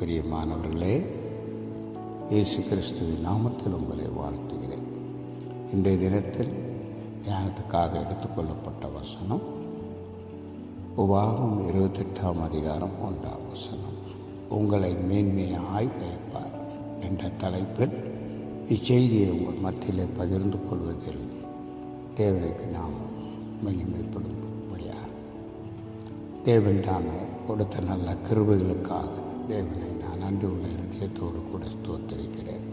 பிரியமானவர்களே இயேசு கிறிஸ்துவின் நாமத்தில் உங்களை வாழ்த்துகிறேன். இன்றைய தினத்தில் தியானத்துக்காக எடுத்துக்கொள்ளப்பட்ட வசனம் உபாகம் இருபத்தெட்டாம் அதிகாரம் ஒன்றாம் வசனம். உங்களை மேன்மையாய் வைப்பார் என்ற தலைப்பில் இச்செய்தியை உங்கள் மத்தியிலே பகிர்ந்து கொள்வதில் தேவனுக்கு நாம் மகிமைப்படும்படியாக. தேவன் தாமே கொடுத்த நல்ல கிருபைகளுக்காக தேவனை நான் அன்று உள்ள இருதயத்தோடு கூட ஸ்தோத்தரிக்கிறேன்.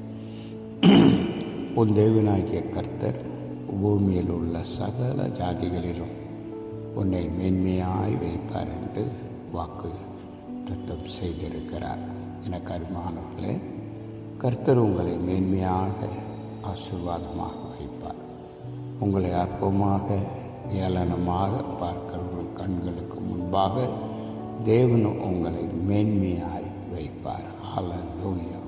உன் தேவனாகிய கர்த்தர் பூமியில் உள்ள சகல ஜாதிகளிலும் உன்னை மேன்மையாய் வைப்பார் என்று வாக்கு தத்தம் செய்திருக்கிறார். எனக்கு அருமானவர்களே கர்த்தர் உங்களை மேன்மையாக ஆசீர்வாதமாக வைப்பார். உங்களை அற்பமாக ஏளனமாக பார்க்கிறவர்கள் கண்களுக்கு முன்பாக தேவன் உங்களை மேன்மையாய் வைப்பார் ஹalleluya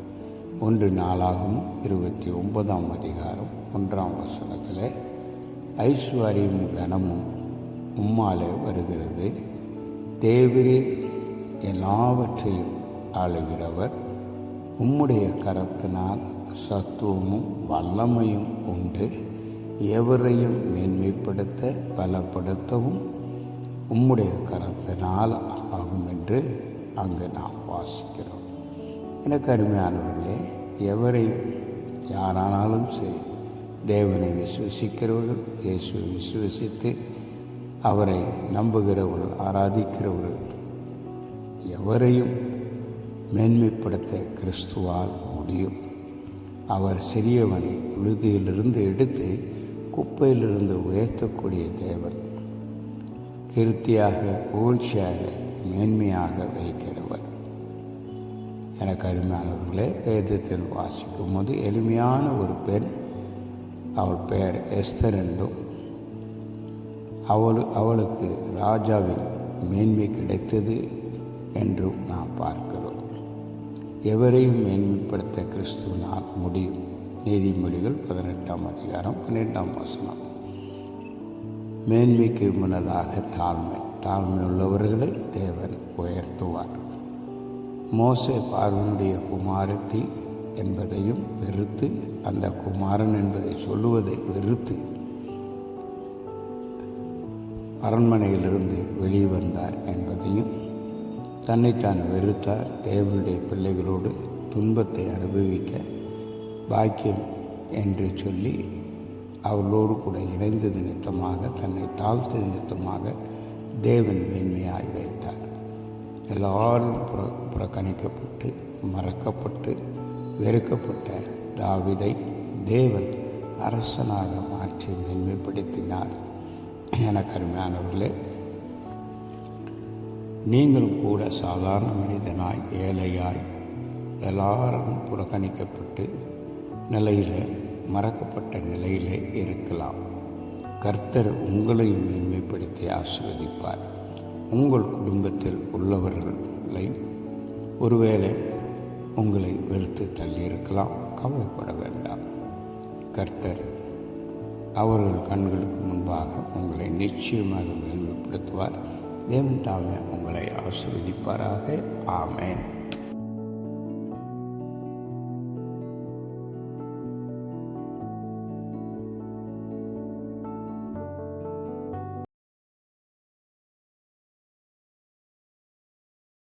ஒன்று நாளாகவும் இருபத்தி ஒன்பதாம் அதிகாரம் ஒன்றாம் வசனத்தில் ஐஸ்வர்யம் கனமும் உம்மாலே வருகிறது. தேவரே எல்லாவற்றையும் ஆளுகிறவர். உம்முடைய கரத்தினால் சத்துவமும் வல்லமையும் உண்டு. எவரையும் மேன்மைப்படுத்த பலப்படுத்தவும் உம்முடைய கரத்தினால் ஆகும் என்று அங்கு நாம் வாசிக்கிறோம். எனக்கு அருமையானவர்களே எவரையும் யாரானாலும் சரி தேவனை விசுவசிக்கிறவர்கள் இயேசுவை விசுவசித்து அவரை நம்புகிறவர்கள் ஆராதிக்கிறவர்கள் எவரையும் மேன்மைப்படுத்த கிறிஸ்துவால் முடியும். அவர் சிறியவனை புழுதியிலிருந்து எடுத்து குப்பையிலிருந்து உயர்த்தக்கூடிய தேவன். கிருத்தியாக புகழ்ச்சியாக மேன்மையாக வைக்கிறவர். எனக்கு அருமையானவர்களே வேதத்தில் வாசிக்கும் போது எளிமையான ஒரு பெண். அவள் பெயர் எஸ்தர் என்றும் அவள் அவளுக்கு ராஜாவின் மேன்மை கிடைத்தது என்றும் நாம் பார்க்கிறோம். எவரையும் மேன்மைப்படுத்த கிறிஸ்துவனால் முடியும். நீதிமொழிகள் பதினெட்டாம் அதிகாரம் பன்னிரெண்டாம் வசனம். மேன்மைக்கு முன்னதாக தாழ்மை தாழ்மை உள்ளவர்களை தேவன் உயர்த்துவார். மோசே பார்வனுடைய குமாரத்தி என்பதையும் வெறுத்து அந்த குமாரன் என்பதை சொல்லுவதை வெறுத்து அரண்மனையிலிருந்து வெளியே வந்தார் என்பதையும் தன்னைத்தான் வெறுத்தார். தேவனுடைய பிள்ளைகளோடு துன்பத்தை அனுபவிக்க பாக்கியம் என்று சொல்லி அவர்களோடு கூட இணைந்தது நிமித்தமாக தன்னை தாழ்த்த நிமித்தமாக தேவன் மேன்மையாய் வைத்தார். எல்லாரும் புற புறக்கணிக்கப்பட்டு மறக்கப்பட்டு வெறுக்கப்பட்ட தாவிதை தேவன் அரசனாக மாற்றி மேன்மைப்படுத்தினார். எனக்கு அருமையானவர்களே நீங்களும் கூட சாதாரண மனிதனாய் ஏழையாய் எல்லாரும் புறக்கணிக்கப்பட்டு நிலையில் மறக்கப்பட்ட நிலையிலே இருக்கலாம். கர்த்தர் உங்களையும் மேன்மைப்படுத்தி ஆசிர்வதிப்பார். உங்கள் குடும்பத்தில் உள்ளவர்களை ஒருவேளை உங்களை வெறுத்து தள்ளியிருக்கலாம். கவலைப்பட வேண்டாம். கர்த்தர் அவர்கள் கண்களுக்கு முன்பாக உங்களை நிச்சயமாக மேன்மைப்படுத்துவார். தேவன் தாமே உங்களை ஆசீர்வதிப்பாராக. ஆமேன்.